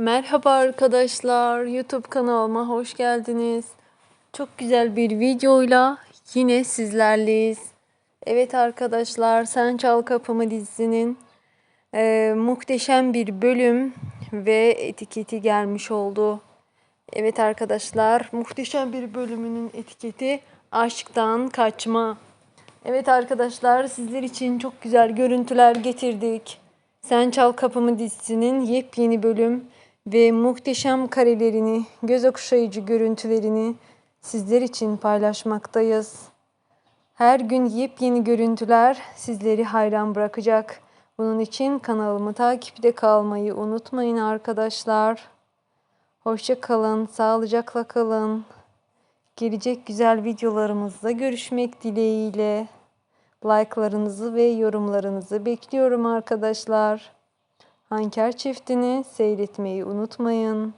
Merhaba arkadaşlar, YouTube kanalıma hoş geldiniz. Çok güzel bir videoyla yine sizlerleyiz. Evet arkadaşlar, Sen Çal Kapımı dizisinin e, muhteşem bir bölüm ve etiketi gelmiş oldu. Evet arkadaşlar, muhteşem bir bölümünün etiketi aşktan kaçma. Evet arkadaşlar, sizler için çok güzel görüntüler getirdik. Sen Çal Kapımı dizisinin yepyeni bölüm ve muhteşem karelerini, göz okşayıcı görüntülerini sizler için paylaşmaktayız. Her gün yepyeni görüntüler sizleri hayran bırakacak. Bunun için kanalımı takipte kalmayı unutmayın arkadaşlar. Hoşça kalın, sağlıcakla kalın. Gelecek güzel videolarımızda görüşmek dileğiyle. Like'larınızı ve yorumlarınızı bekliyorum arkadaşlar. Hanker çiftini seyretmeyi unutmayın.